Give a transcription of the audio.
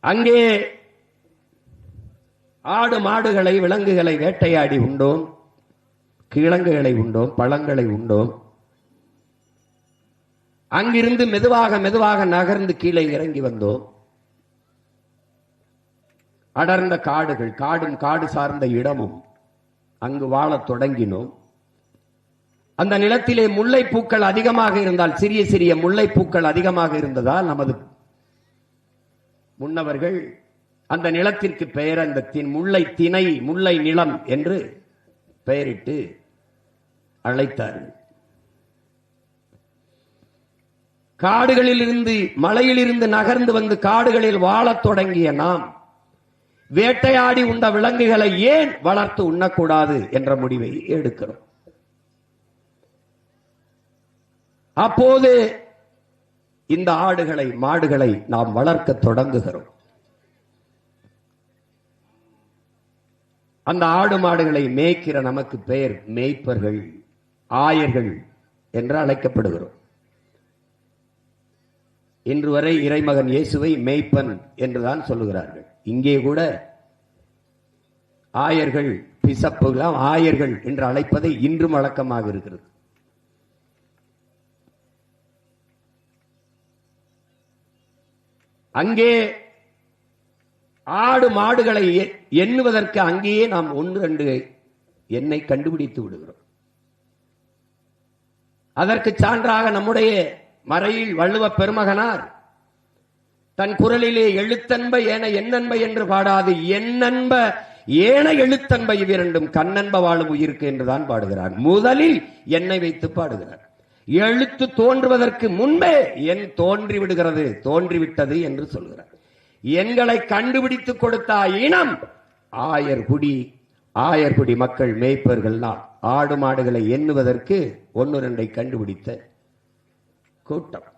அங்கே ஆடு மாடுகளை விலங்குகளை வேட்டையாடி உண்டோம். கிழங்குகளை உண்டோம் பழங்களை உண்டோம். அங்கிருந்து மெதுவாக மெதுவாக நகர்ந்து கீழே இறங்கி வந்தோம். அடர்ந்த காடுகள் காடும் காடு சார்ந்த இடமும் அங்கு வாழத் தொடங்கினோம். அந்த நிலத்திலே முல்லைப்பூக்கள் அதிகமாக இருந்தால் சிறிய சிறிய முல்லைப்பூக்கள் அதிகமாக இருந்ததால் நமது முன்னவர்கள் அந்த நிலத்திற்கு பெயர் அந்த தின் முல்லை திணை முல்லை நிலம் என்று பெயரிட்டு அழைத்தார்கள். காடுகளில் இருந்து மலையிலிருந்து நகர்ந்து வந்து காடுகளில் வாழத் தொடங்கிய நாம் வேட்டையாடி உண்ட விலங்குகளை ஏன் வளர்த்து உண்ணக்கூடாது என்ற முடிவை எடுக்கிறோம். அப்போது இந்த ஆடுகளை மாடுகளை நாம் வளர்க்க தொடங்குகிறோம். அந்த ஆடு மாடுகளை மேய்க்கிற நமக்கு பெயர் மேய்ப்பர்கள் ஆயர்கள் என்று அழைக்கப்படுகிறோம். இன்று வரை இறைமகன் இயேசுவை மேய்ப்பன் என்றுதான் சொல்லுகிறார்கள். இங்கே கூட ஆயர்கள் பிசப்புகளாம் ஆயர்கள் என்று அழைப்பதை இன்றும் வழக்கமாக இருக்கிறது. அங்கே ஆடு மாடுகளை எண்ணுவதற்கு அங்கேயே நாம் ஒன்று ரெண்டு எண்ணை கண்டுபிடித்து விடுகிறோம். அதற்கு சான்றாக நம்முடைய மறையில் வள்ளுவ பெருமகனார் தன் குரலிலே எழுத்தன்ப ஏன எண்ணன்ப என்று பாடாது எண்ணன்ப ஏன எழுத்தன்ப இவ்விரண்டும் கண்ணன்ப வாழும் உயிருக்கு என்றுதான் பாடுகிறார். முதலில் என்னை வைத்து பாடுகிறார். எழுத்து தோன்றுவதற்கு முன்பே என் தோன்றி விடுகிறது தோன்றிவிட்டது என்று சொல்கிறார். எண்களை கண்டுபிடித்து கொடுத்த இனம் ஆயர்குடி ஆயர்குடி மக்கள் மேய்ப்பர்கள் ஆடு மாடுகளை எண்ணுவதற்கு ஒன்று ரெண்டை கண்டுபிடித்த கூட்டம்.